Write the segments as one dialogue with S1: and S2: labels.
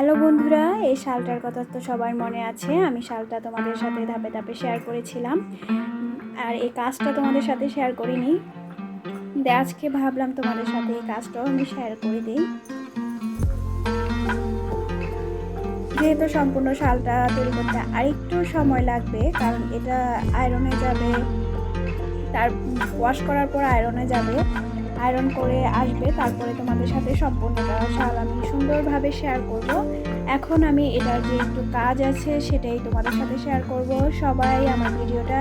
S1: Hello বন্ধুরা, এই শালটার কথা তো সবার মনে আছে। আমি শালটা তোমাদের সাথে ধাপে ধাপে শেয়ার করেছিলাম। আর এই কাজটা তোমাদের সাথে শেয়ার করিনি। কিন্তু আজকে ভাবলাম তোমাদের সাথে এই কাজটাও আমি শেয়ার করে দিই। যেহেতু সম্পূর্ণ শালটা তৈরি করতে আরেকটু সময় লাগবে, কারণ এটা আয়রনে যাবে, তার ওয়াশ করার পর আয়রনে যাবে। আয়রন করে আসবে, তারপরে তোমাদের সাথে সম্পূর্ণটা শাল আমি সুন্দরভাবে শেয়ার করব। এখন আমি এটার যে একটু কাজ আছে, সেটাই তোমাদের সাথে শেয়ার করব। সবাই আমার ভিডিওটা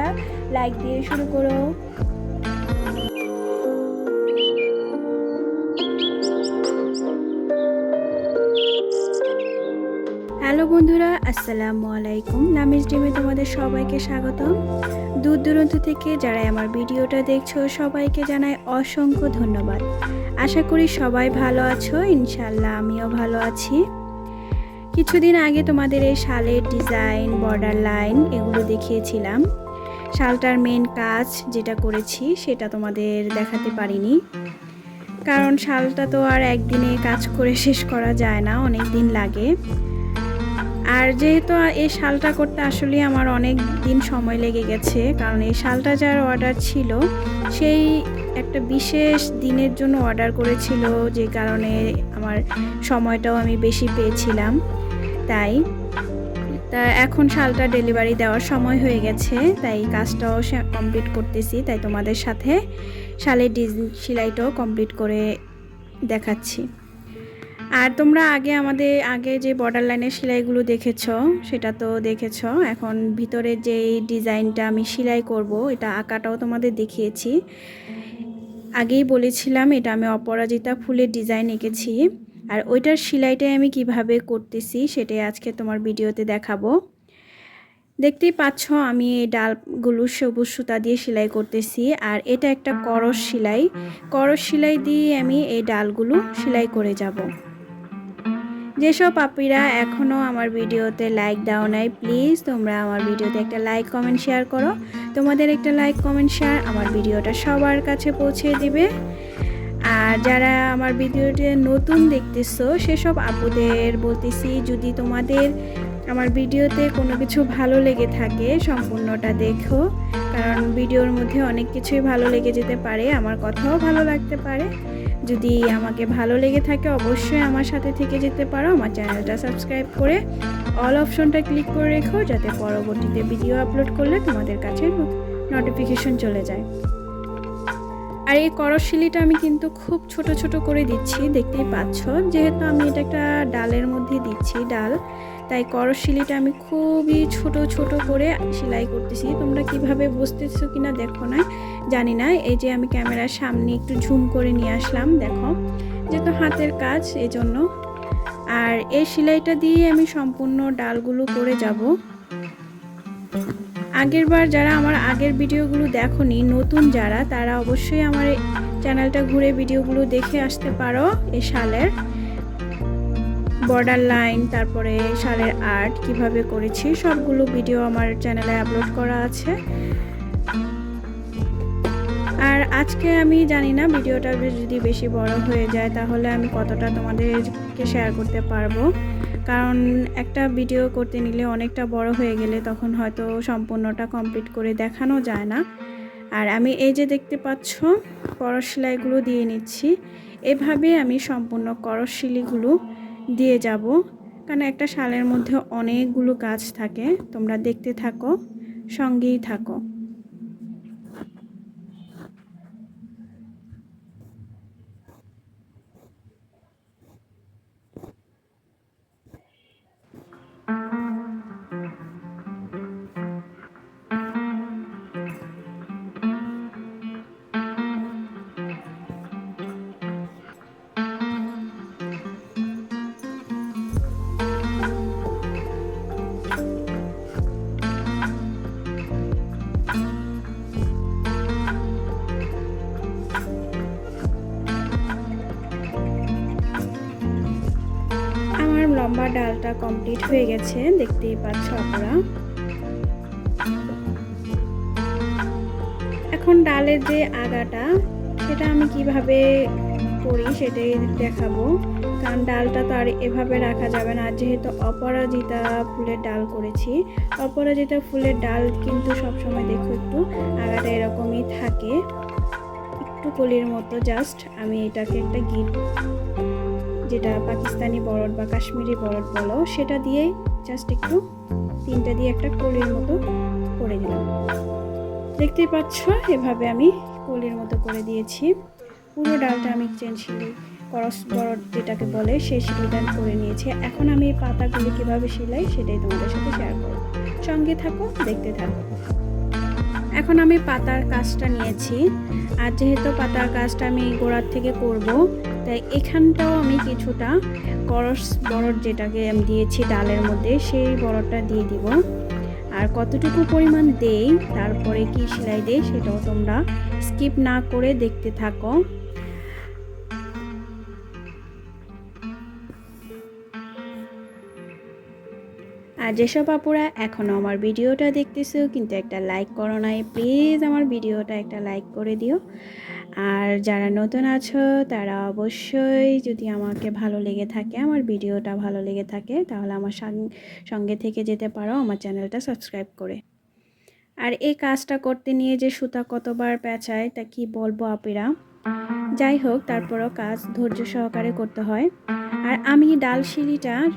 S1: লাইক দিয়ে শুরু করো। হ্যালো বন্ধুরা, আসসালামু আলাইকুম। নামিজ ডিমে তোমাদের সবাইকে স্বাগতম। দূর দূরান্ত থেকে যারা আমার ভিডিওটা দেখছ, সবাইকে জানাই অসংখ্য ধন্যবাদ। আশা করি সবাই ভালো আছো ইনশাল্লাহ আমিও ভালো আছি। কিছুদিন আগে তোমাদের এই শালের ডিজাইন বর্ডার লাইন এগুলো দেখিয়েছিলাম। শালটার মেন কাজ যেটা করেছি, সেটা তোমাদের দেখাতে পারিনি। কারণ শালটা তো আর একদিনে কাজ করে শেষ করা যায় না, অনেক দিন লাগে। আর যেহেতু এই শালটা করতে আসলে আমার অনেক দিন সময় লেগে গেছে, কারণ এই শালটা যার অর্ডার ছিল, সেই একটা বিশেষ দিনের জন্য অর্ডার করেছিল, যে কারণে আমার সময়টাও আমি বেশি পেয়েছিলাম। তাই, তা এখন শালটা ডেলিভারি দেওয়ার সময় হয়ে গেছে, তাই কাজটাও কমপ্লিট করতেছি, তাই তোমাদের সাথে শালের ডিজ সেলাইটাও কমপ্লিট করে দেখাচ্ছি। আর তোমরা আগে আমাদের, আগে যে বর্ডার লাইনের সেলাইগুলো দেখেছ, সেটা তো দেখেছ। এখন ভিতরে যে ডিজাইনটা আমি সেলাই করব, এটা আঁকাটাও তোমাদের দেখিয়েছি। আগেই বলেছিলাম, এটা আমি অপরাজিতা ফুলের ডিজাইন এঁকেছি। আর ওইটার সেলাইটাই আমি কীভাবে করতেছি, সেটাই আজকে তোমার ভিডিওতে দেখাবো। দেখতেই পাচ্ছ, আমি এই ডালগুলো সবুজ সুতা দিয়ে সেলাই করতেছি। আর এটা একটা করস সেলাই। করস সেলাই দিয়ে আমি এই ডালগুলো সেলাই করে যাব। যেসব পাপিরা এখনও আমার ভিডিওতে লাইক দাও নাই প্লিজ তোমরা আমার ভিডিওতে একটা লাইক কমেন্ট শেয়ার করো। তোমাদের একটা লাইক কমেন্ট শেয়ার আমার ভিডিওটা সবার কাছে পৌঁছে দিবে। আর যারা আমার ভিডিওটি নতুন দেখতেছো, সেসব আপুদের বলতেছি, যদি তোমাদের আমার ভিডিওতে কোনো কিছু ভালো লেগে থাকে, সম্পূর্ণটা দেখো। কারণ ভিডিওর মধ্যে অনেক কিছুই ভালো লেগে যেতে পারে, আমার কথাও ভালো লাগতে পারে। যদি আমাকে ভালো লেগে থাকে, অবশ্যই আমার সাথে থেকে যেতে পারো। আমার চ্যানেলটা সাবস্ক্রাইব করে অল অপশনটা ক্লিক করে রেখো, যাতে পরবর্তীতে ভিডিও আপলোড করলে তোমাদের কাছে নোটিফিকেশন চলে যায়। আর এই করশিলিটা আমি কিন্তু খুব ছোট ছোট করে দিচ্ছি, দেখতেই পাচ্ছ? যেহেতু আমি এটা একটা ডালের মধ্যে দিচ্ছি, ডাল, তাই করশিলিটা আমি খুবই ছোট ছোট করে সেলাই করতেছি। তোমরা কীভাবে বুঝতেছো কিনা দেখো না, জানি না। এই যে আমি ক্যামেরার সামনে একটু ঝুম করে নিয়ে আসলাম, দেখো। যেহেতু হাতের কাজ এই জন্য আর এই সেলাইটা দিয়ে আমি সম্পূর্ণ ডালগুলো করে যাব। আগের বার যারা আমার আগের ভিডিওগুলো দেখনি, নতুন যারা, তারা অবশ্যই আমার চ্যানেলটা ঘুরে ভিডিওগুলো দেখে আসতে পারো, এই শালের বর্ডার লাইন তারপরে শালের আর্ট কীভাবে করেছি, সবগুলো ভিডিও আমার চ্যানেলে আপলোড করা আছে। আর আজকে আমি জানি না, ভিডিওটা যদি বেশি বড় হয়ে যায়, তাহলে আমি কতটা তোমাদেরকে শেয়ার করতে পারব। কারণ একটা ভিডিও করতে নিলে অনেকটা বড় হয়ে গেলে তখন হয়তো সম্পূর্ণটা কমপ্লিট করে দেখানো যায় না। আর আমি এই যে দেখতে পাচ্ছ করস সেলাইগুলো দিয়ে নিচ্ছি। এভাবে আমি সম্পূর্ণ করস শিলিগুলো দিয়ে যাব। কারণ একটা শালের মধ্যে অনেকগুলো কাজ থাকে, তোমরা দেখতে থাকো, সঙ্গেই থাকো। ডালটা কমপ্লিট হয়ে গেছে, দেখতেই পাচ্ছ আপনারা। এখন ডালের যে আগাটা, সেটা আমি কীভাবে করি সেটাই দেখাবো। কারণ ডালটা তো আর এভাবে রাখা যাবে না। যেহেতু অপরাজিতা ফুলের ডাল করেছি, অপরাজিতা ফুলের ডাল কিন্তু সবসময় দেখো একটু আগাটা এরকমই থাকে। একটু কলির মতো জাস্ট আমি এটাকে একটা গিট যেটা পাকিস্তানি বরড বা কাশ্মীরি বরড বলো, সেটা দিয়ে জাস্ট একটু তিনটা দিয়ে একটা কলির মতো করে দিলাম। দেখতেই পাচ্ছ, এভাবে আমি কলির মতো করে দিয়েছি। পুরো ডালটা আমি চেন শিলি করস বরড যেটাকে বলে সেই শিলিটা করে নিয়েছি। এখন আমি এই পাতাগুলি কীভাবে সেলাই, সেটাই তোমাদের সাথে শেয়ার করব। সঙ্গে থাকো, দেখতে থাকো। এখন আমি পাতার কাজটা নিয়েছি। আর যেহেতু পাতার কাজটা আমি গোড়ার থেকে করব তাই এখানটাও আমি কিছুটা করস বরড যেটাকে আমি দিয়েছি ডালের মধ্যে, সেই বরডটা দিয়ে দিব। আর কতটুকু পরিমাণ দেই, তারপরে কি সেলাই দেই, সেটাও তোমরা স্কিপ না করে দেখতে থাকো। আর যেসব আপুরা এখনও আমার ভিডিওটা দেখতেছো, কিন্তু একটা লাইক করো নাই প্লিজ আমার ভিডিওটা একটা লাইক করে দিও। আর যারা নতুন আছো, তারা অবশ্যই যদি আমাকে ভালো লেগে থাকে, আমার ভিডিওটা ভালো লেগে থাকে, তাহলে আমার সঙ্গে থেকে যেতে পারো আমার চ্যানেলটা সাবস্ক্রাইব করে। আর এই কাজটা করতে নিয়ে যে সুতা কতবার পেঁচায়, তা কি বলব আপেরা? যাই হোক, তারপরও কাজ ধৈর্য সহকারে করতে হয়। আর আমি ডাল শিলিটার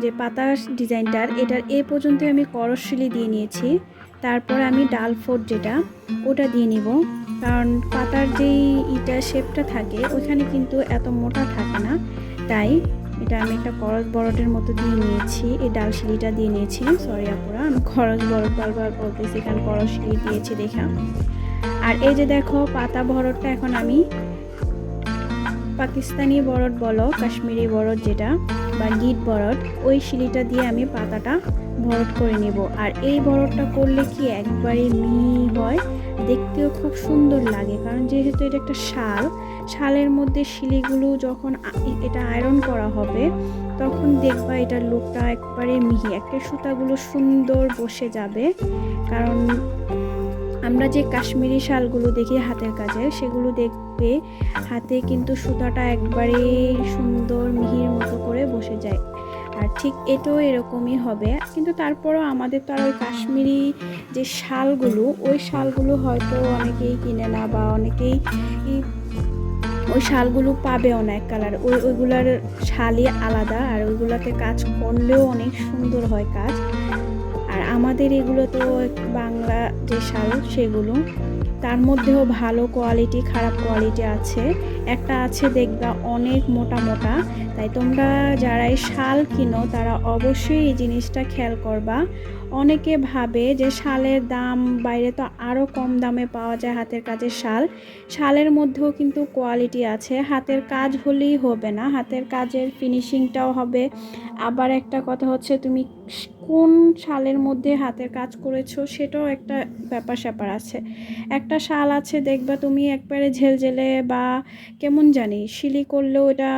S1: যে পাতা ডিজাইনটার, এটার এ পর্যন্ত আমি করশিলি দিয়ে নিয়েছি। তারপর আমি ডাল ফোট যেটা, ওটা দিয়ে নিব। কারণ পাতার যেই ইটা শেপটা থাকে ওইখানে কিন্তু এত মোটা থাকে না। তাই এটা আমি একটা করজ বরটের মতো দিয়ে নিয়েছি, এই ডাল শিলিটা দিয়ে নিয়েছি। সরি আপুরা, আমি খরচ বরট বারবার বলতেছি, কারণ করজ শিলি দিয়েছি দেখা। আর এই যে দেখো, পাতা ভরটটা এখন আমি পাকিস্তানি বরড বলো, কাশ্মীরি বরড যেটা, বা গিট বরড, ওই শিলিটা দিয়ে আমি পাতাটা ভরট করে নেব। আর এই বরডটা করলে কি একবারে মিহি হয়? দেখতেও খুব সুন্দর লাগে। কারণ যেহেতু এটা একটা শাল, শালের মধ্যে শিলিগুলো যখন এটা আয়রন করা হবে, তখন দেখবা এটা লুকটা একবারে মিহি। একটা সুতাগুলো সুন্দর বসে যাবে। কারণ আমরা যে কাশ্মীরি শালগুলো দেখি হাতের কাজে, সেগুলো দেখবে হাতে কিন্তু সুতাটা একবারে সুন্দর ঠিক এটাও এরকমই হবে। কিন্তু তারপরও আমাদের তো আর ওই কাশ্মীরি যে শালগুলো, ওই শালগুলো হয়তো অনেকেই কিনে না বা অনেকেই ওই শালগুলো পাবেও না এক কালার ওই, ওইগুলার শালই আলাদা আর ওইগুলোতে কাজ করলেও অনেক সুন্দর হয় কাজ। আর আমাদের এগুলো তো বাংলা যে শাল, সেগুলো তার মধ্যেও ভালো কোয়ালিটি খারাপ কোয়ালিটি আছে। একটা আছে দেখবা অনেক মোটা মোটা। তাই তোমরা যারাই শাল কিনো, তারা অবশ্যই এই জিনিসটা খেয়াল করবা। অনেকে ভাবে যে শালের দাম বাইরে তো আরও কম দামে পাওয়া যায় হাতের কাজের শাল। শালের মধ্যেও কিন্তু কোয়ালিটি আছে। হাতের কাজ হলেই হবে না। হাতের কাজের ফিনিশিংটাও হবে। আবার একটা কথা হচ্ছে, তুমি কোন শালের মধ্যে হাতের কাজ করেছ সেটাও একটা ব্যাপার স্যাপার আছে। একটা শাল আছে, দেখবা তুমি একবারে ঝেলঝেলে বা কেমন জানি, শিলি করলেও এটা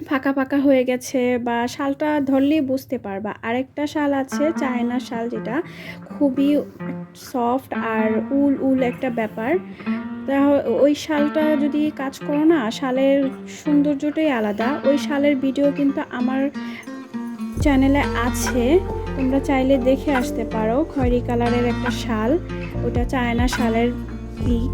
S1: ফাঁকা ফাঁকা হয়ে গেছে বা শালটা ধরলেই বুঝতে পারবা। আরেকটা শাল আছে চায়না শাল যেটা। খুবই সফট আর উল উল একটা ব্যাপার। তা ওই শালটা যদি কাজ করো না শালের সৌন্দর্যটাই আলাদা। ওই শালের ভিডিও কিন্তু আমার চ্যানেলে আছে। তোমরা চাইলে দেখে আসতে পারো। খয়েরি কালারের একটা শাল। ওটা চায়না শালের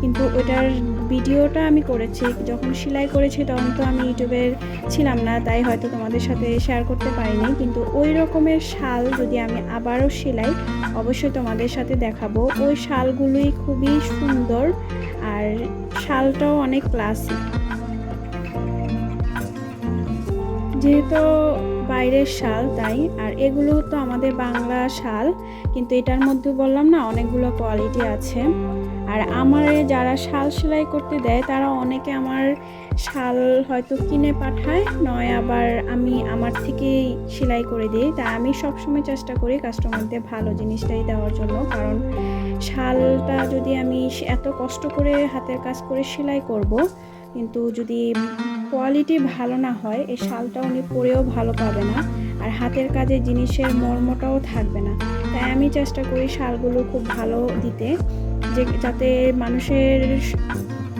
S1: কিন্তু ওটার ভিডিওটা আমি করেছি, যখন সেলাই করেছি তখন তো আমি ইউটিউবের ছিলাম না, তাই হয়তো তোমাদের সাথে শেয়ার করতে পারিনি, কিন্তু ওই রকমের শাল যদি আমি আবারও সেলাই, অবশ্যই তোমাদের সাথে দেখাবো। ওই শালগুলোই খুবই সুন্দর আর শালটাও অনেক ক্লাসিক যেহেতু বাইরের শাল তাই, আর এগুলো তো আমাদের বাংলা শাল, কিন্তু এটার মধ্যে বললাম না, অনেকগুলো কোয়ালিটি আছে। আর আমার যারা শাল সেলাই করতে দেয়, তারা অনেকে আমার শাল হয়তো কিনে পাঠায়, নয় আবার আমি আমার থেকেই সেলাই করে দিই। তা আমি সবসময় চেষ্টা করি কাস্টমারদের ভালো জিনিসটাই দেওয়ার জন্য, কারণ শালটা যদি আমি এত কষ্ট করে হাতের কাজ করে সেলাই করব, কিন্তু যদি কোয়ালিটি ভালো না হয়, এই শালটা উনি পরেও ভালো পাবে না আর হাতের কাজে জিনিসের মর্মটাও থাকবে না। তাই আমি চেষ্টা করি শালগুলো খুব ভালো দিতে। যে যাতে মানুষের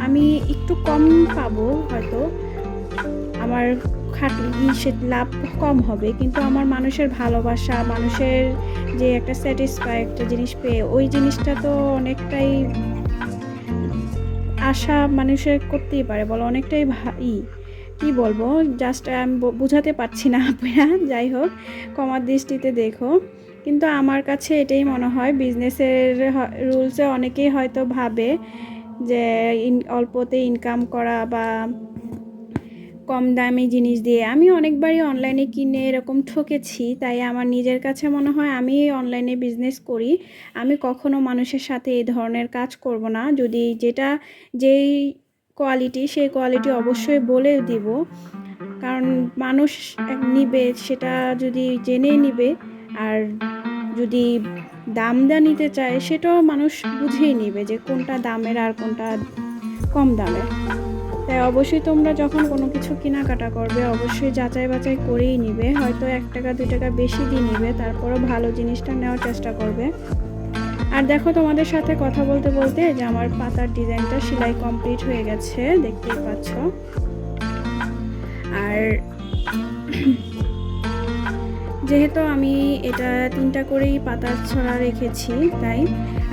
S1: আমি একটু কম পাবো হয়তো। আমার খাটনি সে লাভ কম হবে, কিন্তু আমার মানুষের ভালোবাসা, মানুষের যে একটা স্যাটিসফাই একটা জিনিস পেয়ে, ওই জিনিসটা তো অনেকটাই আশা মানুষের করতেই পারে, বলো অনেকটাই ই। কি বলব? জাস্ট আমি বোঝাতে পারছি না আপনারা যাই হোক কমার দৃষ্টিতে দেখো। কিন্তু আমার কাছে এটাই মনে হয় বিজনেসের রুলসে অনেকেই হয়তো ভাবে যে অল্পতে ইনকাম করা বা কম দামি জিনিস দিয়ে। আমি অনেকবারই অনলাইনে কিনে এরকম ঠকেছি, তাই আমার নিজের কাছে মনে হয় আমি অনলাইনে বিজনেস করি। আমি কখনো মানুষের সাথে এই ধরনের কাজ করব না। যদি যেটা, যেই কোয়ালিটি সেই কোয়ালিটি অবশ্যই বলে দিব। কারণ মানুষ নিবে, সেটা যদি জেনে নিবে, আর যদি দাম দা নিতে চায়, সেটাও মানুষ বুঝেই নিবে যে কোনটা দামের আর কোনটা কম দামের। তাই অবশ্যই তোমরা যখন কোনো কিছু কেনাকাটা করবে, অবশ্যই যাচাই বাছাই করেই নিবে। হয়তো এক টাকা, দুই টাকা বেশি দিয়ে নিবে, তারপরও ভালো জিনিসটা নেওয়ার চেষ্টা করবে। আর দেখো তোমাদের সাথে কথা বলতে বলতে যে আমার পাতার ডিজাইনটা সেলাই কমপ্লিট হয়ে গেছে, দেখতেই পাচ্ছ। যেহেতু আমি এটা তিনটা করেই পাতার ছড়া রেখেছি, তাই?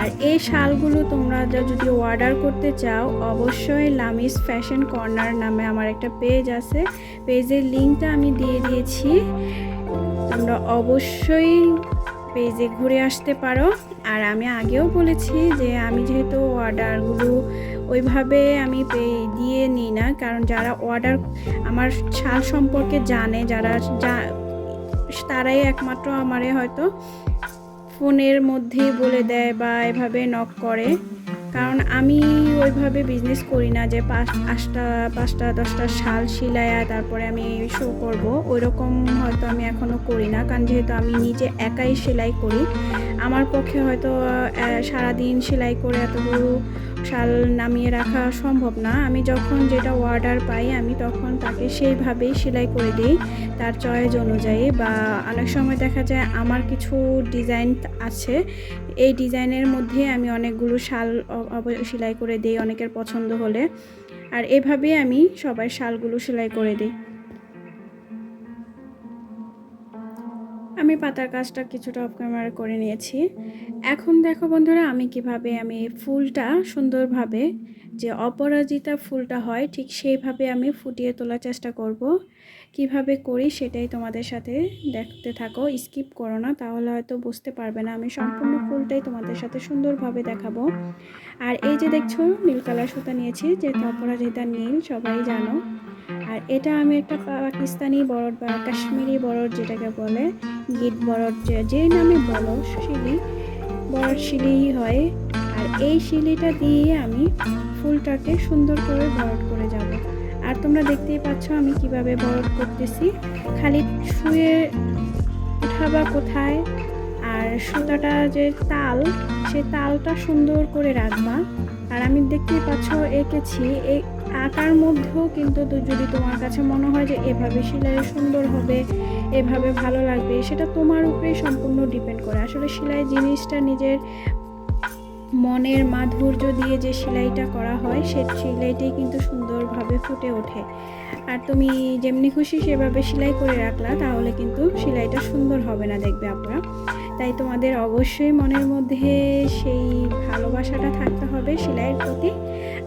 S1: আর এই শালগুলো তোমরা যদি অর্ডার করতে চাও, অবশ্যই লামিস ফ্যাশন কর্নার নামে আমার একটা পেজ আছে। পেজের লিঙ্কটা আমি দিয়ে দিয়েছি। তোমরা অবশ্যই পেজে ঘুরে আসতে পারো। আর আমি আগেও বলেছি যে আমি যেহেতু অর্ডারগুলো ওইভাবে আমি পে, দিয়ে নিই না, কারণ যারা অর্ডার আমার শাল সম্পর্কে জানে, যারা তারাই একমাত্র আমারে হয়তো ফোনের মধ্যেই বলে দেয় বা এভাবে নক করে। কারণ আমি ওইভাবে বিজনেস করি না যে পাঁচ, আটটা, পাঁচটা, দশটা শাল সিলায়া তারপরে আমি শো করব, ওইরকম হয়তো আমি এখনও করি না। কারণ যেহেতু আমি নিজে একাই সেলাই করি, আমার পক্ষে হয়তো সারাদিন সেলাই করে এতগুলো শাল নামিয়ে রাখা সম্ভব না। আমি যখন যেটা অর্ডার পাই, আমি তখন তাকে সেইভাবেই সেলাই করে দিই, তার চয়েস অনুযায়ী। বা অনেক সময় দেখা যায় আমার কিছু ডিজাইন আছে। এই ডিজাইনের মধ্যে আমি অনেকগুলো শাল সেলাই করে দিই অনেকের পছন্দ হলে। আর এভাবে আমি সবাই শালগুলো সেলাই করে দিই। আমি পাতার কাজটা কিছুটা অফ ক্যামেরা করে নিয়েছি। এখন দেখো বন্ধুরা, আমি কীভাবে আমি ফুলটা সুন্দরভাবে যে অপরাজিতা ফুলটা হয়, ঠিক সেইভাবে আমি ফুটিয়ে তোলার চেষ্টা করব। কীভাবে করি সেটাই তোমাদের সাথে দেখতে থাকো। স্কিপ করো না, তাহলে হয়তো বুঝতে পারবে না। আমি সম্পূর্ণ ফুলটাই তোমাদের সাথে সুন্দরভাবে দেখাবো। আর এই যে দেখছ, নীল কালার সুতা নিয়েছি, যেহেতু অপরাজিতা নীল, সবাই জানো। আর এটা আমি একটা পাকিস্তানি বরড বা কাশ্মীরি বরড যেটাকে বলে, গিট বরড যে- নামে বলো, শিলি বরড শিলিই হয়। আর এই শিলিটা দিয়ে আমি ফুলটাকে সুন্দর করে বরড করে যাব। আর তোমরা দেখতেই পাচ্ছ আমি কীভাবে বরড করতেছি। খালি শুয়ে উঠাবা কোথায়? আর সুতাটা যে তাল, সে তালটা সুন্দর করে রাখবা। আর আমি দেখতেই পাচ্ছ এঁকেছি। এই আঁকার মধ্যেও কিন্তু যদি তোমার কাছে মনে হয় যে এভাবে সেলাই সুন্দর হবে, এভাবে ভালো লাগবে, সেটা তোমার উপরেই সম্পূর্ণ ডিপেন্ড করে। আসলে সেলাই জিনিসটা নিজের মনের মাধুর্য দিয়ে যে সেলাইটা করা হয়, সে সেলাইটাই কিন্তু সুন্দরভাবে ফুটে ওঠে। আর তুমি যেমনি খুশি সেভাবে সেলাই করে রাখলা, তাহলে কিন্তু সেলাইটা সুন্দর হবে না দেখবে আপনারা। তাই তোমাদের অবশ্যই মনের মধ্যে সেই ভালোবাসাটা থাকতে হবে সেলাইয়ের প্রতি।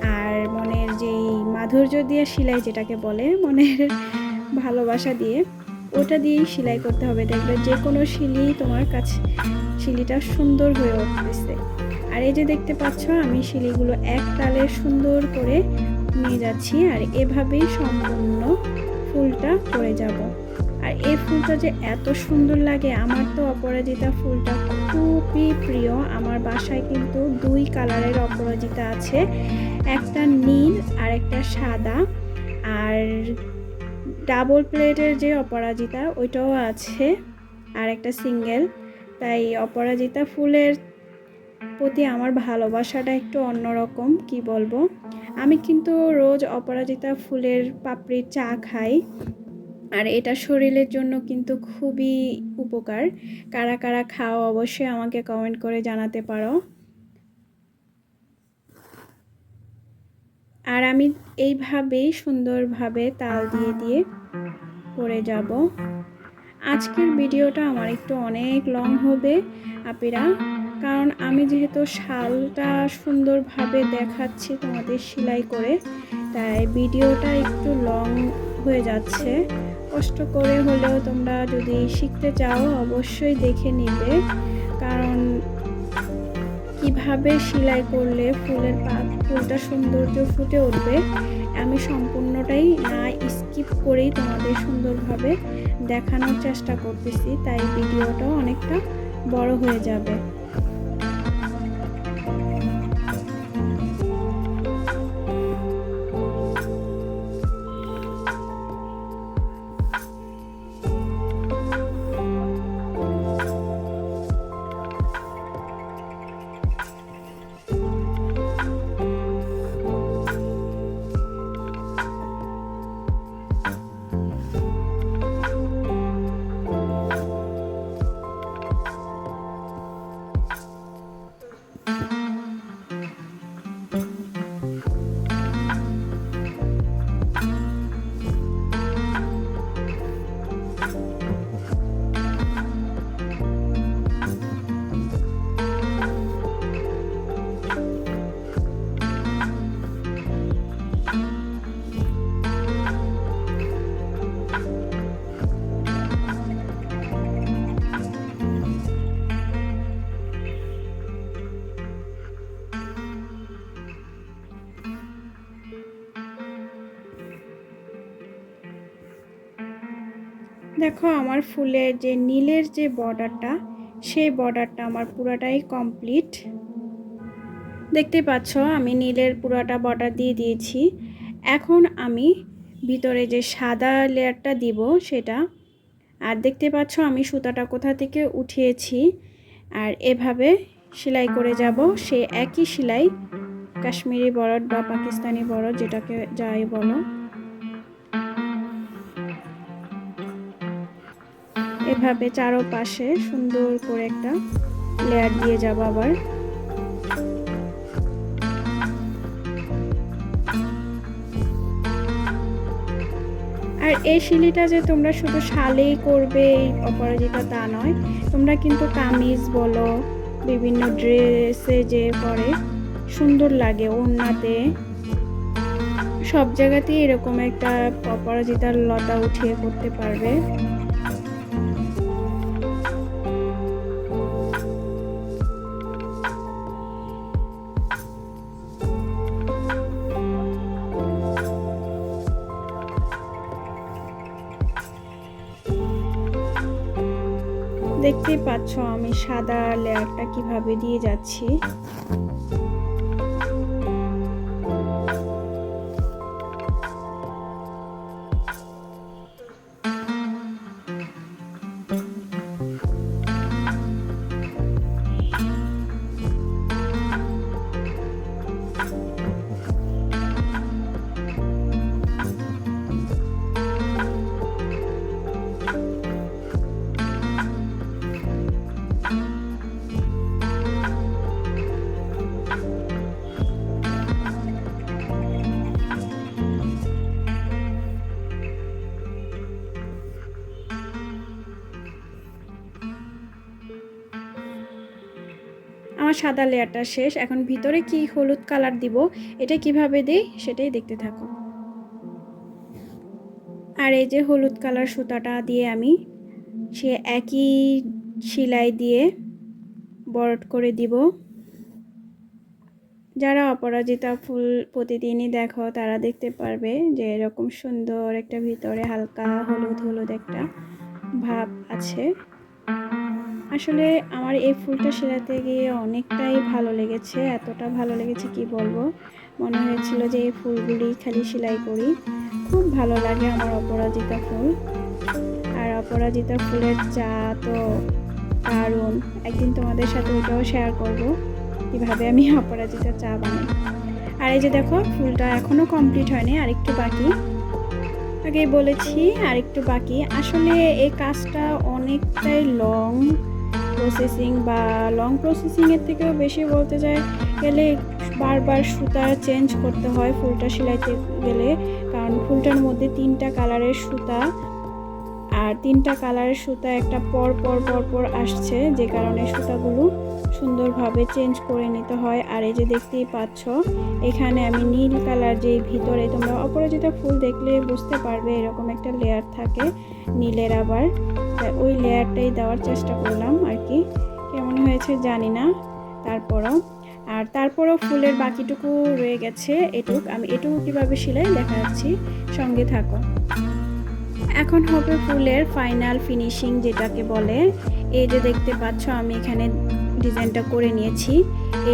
S1: আর মনের যেই মাধুর্য দিয়ে সেলাই যেটাকে বলে, মনের ভালোবাসা দিয়ে, ওটা দিয়েই সেলাই করতে হবে। দেখবে যে কোনো শিলি তোমার কাছে, শিলিটা সুন্দর হয়ে উঠতেছে। আর এই যে দেখতে পাচ্ছ, আমি শিলিগুলো এক তালে সুন্দর করে নিয়ে যাচ্ছি আর এভাবেই সম্পূর্ণ ফুলটা করে যাব। আর এই ফুলটা যে এত সুন্দর লাগে, আমার তো অপরাজিতা ফুলটা খুবই প্রিয়। আমার বাসায় কিন্তু দুই কালারের অপরাজিতা আছে, একটা নীল আর একটা সাদা। আর ডাবল প্লেটের যে অপরাজিতা, ওইটাও আছে, আর একটা সিঙ্গেল। তাই অপরাজিতা ফুলের প্রতি আমার ভালোবাসাটা একটু অন্যরকম, কি বলব? আমি কিন্তু রোজ অপরাজিতা ফুলের পাপড়ির চা খাই। আর এটা শরীরের জন্য কিন্তু খুবই উপকার। কারা কারা খাও অবশ্যই আমাকে কমেন্ট করে জানাতে পারো। আর আমি এইভাবেই সুন্দরভাবে তাল দিয়ে দিয়ে করে যাব। আজকের ভিডিওটা আমার একটু অনেক লং হবে। আপিরা কারণ আমি যেহেতু শালটা সুন্দরভাবে দেখাচ্ছি তোমাদের সেলাই করে, তাই ভিডিওটা একটু লং হয়ে যাচ্ছে। কষ্ট করে হলেও তোমরা যদি শিখতে চাও, অবশ্যই দেখে নিবে। কারণ কীভাবে সেলাই করলে ফুলের পাত ফুলটা সৌন্দর্য ফুটে উঠবে, আমি সম্পূর্ণটাই না স্কিপ করেই তোমাদের সুন্দরভাবে দেখানোর চেষ্টা করতেছি, তাই ভিডিওটাও অনেকটা বড় হয়ে যাবে। দেখো আমার ফুলের যে নীলের যে বর্ডারটা সেই বর্ডারটা আমার পুরাটাই কমপ্লিট দেখতে পাচ্ছ, আমি নীলের পুরাটা বর্ডার দিয়ে দিয়েছি। এখন আমি ভিতরে যে সাদা লেয়ারটা দিব সেটা, আর দেখতে পাচ্ছ আমি সুতাটা কোথা থেকে উঠিয়েছি, আর এভাবে সেলাই করে যাব। সে একই সেলাই কাশ্মীরি বরড বা পাকিস্তানি বরড, যেটাকে যাই বলো। এভাবে চারোপাশে সুন্দর করে একটা লেয়ার দিয়ে যাব আবার। আর এই শিলিটা যে তোমরা শুধু শালেই করবে, এই অপরাজিতা তা নয়, তোমরা কিন্তু কামিজ বলো, বিভিন্ন ড্রেসে যে পরে সুন্দর লাগে ওড়নাতে। সব জায়গাতেই এরকম একটা অপরাজিতার লতা উঠিয়ে করতে পারবে। দেখতেই পাচ্ছ আমি সাদা লেয়ারটা কীভাবে দিয়ে যাচ্ছি। আমার সাদা লেয়ারটা শেষ। এখন ভিতরে কি হলুদ কালার দিব, এটা কীভাবে দেই সেটাই দেখতে থাকো। আর এই যে হলুদ কালার সুতাটা দিয়ে আমি সে একই সেলাই দিয়ে বরট করে দিব। যারা অপরাজিতা ফুল প্রতিদিনই দেখো, তারা দেখতে পারবে যে এরকম সুন্দর একটা ভিতরে হালকা হলুদ হলুদ একটা ভাব আছে। আসলে আমার এই ফুলটা সেরাতে গিয়ে অনেকটাই ভালো লেগেছে, এতটা ভালো লেগেছে কি বলব? মনে হয়েছিল যে এই ফুলগুলি খালি সেলাই করি। খুব ভালো লাগে আমার অপরাজিতা ফুল। আর অপরাজিতা ফুলের চা তো দারুণ। একদিন তোমাদের সাথে ওইটাও শেয়ার করব, কীভাবে আমি অপরাজিতা চা বানাই। আর এই যে দেখো, ফুলটা এখনও কমপ্লিট হয়নি আর একটু বাকি। আগেই বলেছি আর একটু বাকি। আসলে এই কাজটা অনেকটাই লং প্রসেসিং বা লং প্রসেসিংয়ের থেকেও বেশি বলতে যায় গেলে বারবার সুতা চেঞ্জ করতে হয় ফুলটা সেলাইতে গেলে। কারণ ফুলটার মধ্যে তিনটা কালারের সুতা আর তিনটা কালারের সুতা একটা পর পর পর পর আসছে, যে কারণে সুতাগুলো সুন্দরভাবে চেঞ্জ করে নিতে হয়। আর এই যে দেখতেই পাচ্ছ, এখানে আমি নীল কালার যে ভিতরে তোমরা অপরাজিতা ফুল দেখলে বুঝতে পারবে এরকম একটা লেয়ার থাকে নীলের আবার। তাই ওই লেয়ারটাই দেওয়ার চেষ্টা করলাম আর কি। কেমন হয়েছে জানি না। তারপরও, আর তারপরও ফুলের বাকিটুকু রয়ে গেছে এটুক। আমি এটুকু কীভাবে সেলাই দেখা যাচ্ছি সঙ্গে থাকো। এখন হবে ফুলের ফাইনাল ফিনিশিং যেটাকে বলে। এই যে দেখতে পাচ্ছ, আমি এখানে ডিজাইনটা করে নিয়েছি।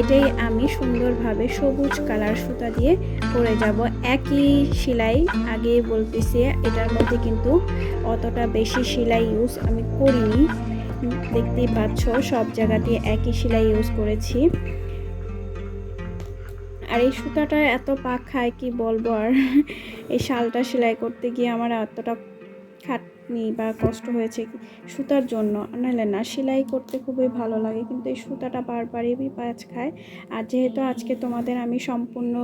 S1: এটাই আমি সুন্দরভাবে সবুজ কালার সুতা দিয়ে করে যাব। একই সেলাই আগে বলতেছি, এটার মধ্যে কিন্তু অতটা বেশি সেলাই ইউজ আমি করিনি। দেখতেই পাচ্ছ, সব জায়গাতে একই সেলাই ইউজ করেছি। আর এই সুতাটা এত পাক খায় কি বলব আর? এই শালটা সেলাই করতে গিয়ে আমার এতটা খাটনি বা কষ্ট হয়েছে সুতার জন্য। নাহলে না সেলাই করতে খুবই ভালো লাগে, কিন্তু এই সুতাটা বারবারই পাঁচ খায়। আর যেহেতু আজকে তোমাদের আমি সম্পূর্ণ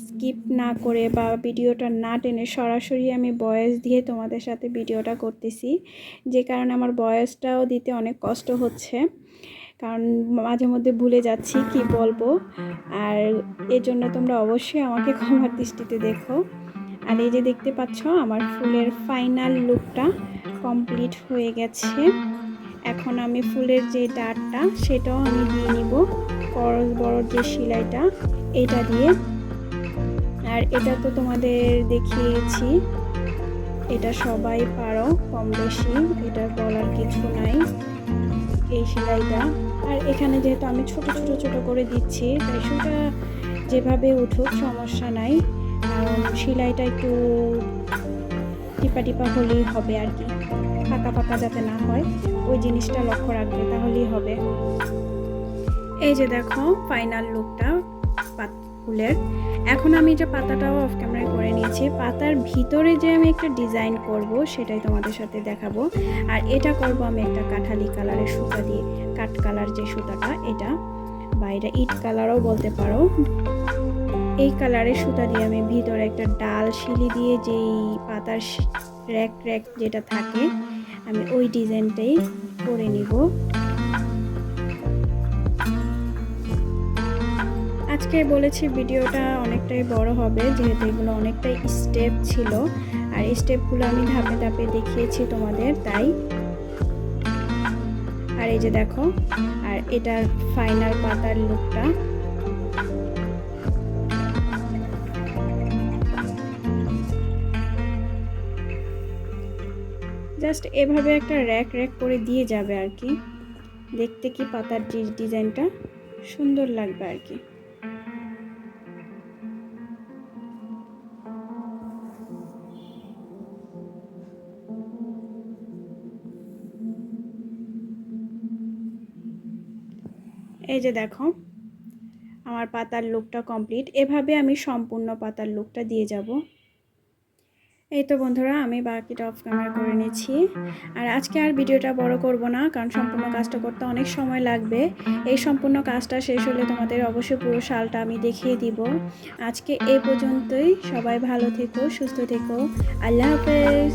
S1: স্কিপ না করে বা ভিডিওটা না টেনে সরাসরি আমি বয়েস দিয়ে তোমাদের সাথে ভিডিওটা করতেছি, যে কারণে আমার বয়েসটাও দিতে অনেক কষ্ট হচ্ছে। কারণ মাঝে মধ্যে ভুলে যাচ্ছি কি বলব। আর এর জন্য তোমরা অবশ্যই আমাকে ক্ষমার দৃষ্টিতে দেখো। আর এই যে দেখতে পাচ্ছ, আমার ফুলের ফাইনাল লুকটা কমপ্লিট হয়ে গেছে। এখন আমি ফুলের যে ডাটটা, সেটাও আমি দিয়ে নিব। করস বড় যে সেলাইটা, এটা দিয়ে। আর এটা তো তোমাদের দেখিয়েছি, এটা সবাই পারো কম বেশি, এটা বলার কিছু নাই এই সেলাইটা। আর এখানে যেহেতু আমি ছোট ছোট ছোট করে দিচ্ছি, তাই সেটা যেভাবে উঠুক সমস্যা নাই। সেলাইটা একটু টিপা টিপা হলেই হবে আর কি। ফাঁকা ফাঁকা যাতে না হয়, ওই জিনিসটা লক্ষ্য রাখবে, তাহলেই হবে। এই যে দেখো ফাইনাল লুকটা ফুলের এখন আমি যে পাতাটাও অফ ক্যামেরায় করে নিয়েছি, পাতার ভিতরে যে আমি একটা ডিজাইন করব, সেটাই তোমাদের সাথে দেখাবো। আর এটা করব আমি একটা কাঠালি কালারের সুতা দিয়ে, কাঠ কালার যে সুতাটা, এটা, বা এটা ইট কালারও বলতে পারো। এই কালারের সুতা দিয়ে আমি ভিতরে একটা ডাল শিলি দিয়ে যেই পাতার র্যাক র্যাক যেটা থাকে, আমি ওই ডিজাইনটাই করে নিব। আজকে বলেছি ভিডিওটা অনেকটাই বড় হবে, যেহেতু এগুলো অনেকটাই স্টেপ ছিল। আর স্টেপগুলো আমি ধাপে ধাপে দেখিয়েছি তোমাদের, তাই। আর এই যে দেখো, আর এটার ফাইনাল পাতার লুকটা জাস্ট এভাবে একটা র্যাক র্যাক করে দিয়ে যাবে আর কি। দেখতে কি পাতার ডিজাইনটা সুন্দর লাগবে আর কি। এই যে দেখো, আমার পাতার লুকটা কমপ্লিট এভাবে আমি সম্পূর্ণ পাতার লুকটা দিয়ে যাব। এই তো বন্ধুরা, আমি বাকিটা অফ ক্যামেরা করে নিয়েছি আর আজকে আর ভিডিওটা বড় করব না, কারণ সম্পূর্ণ কাজটা করতে অনেক সময় লাগবে। এই সম্পূর্ণ কাজটা শেষ হলে তোমাদের অবশ্যই পুরো শালটা আমি দেখিয়ে দিব। আজকে এ পর্যন্তই, সবাই ভালো থেকো, সুস্থ থেকো। আল্লাহ হাফেজ।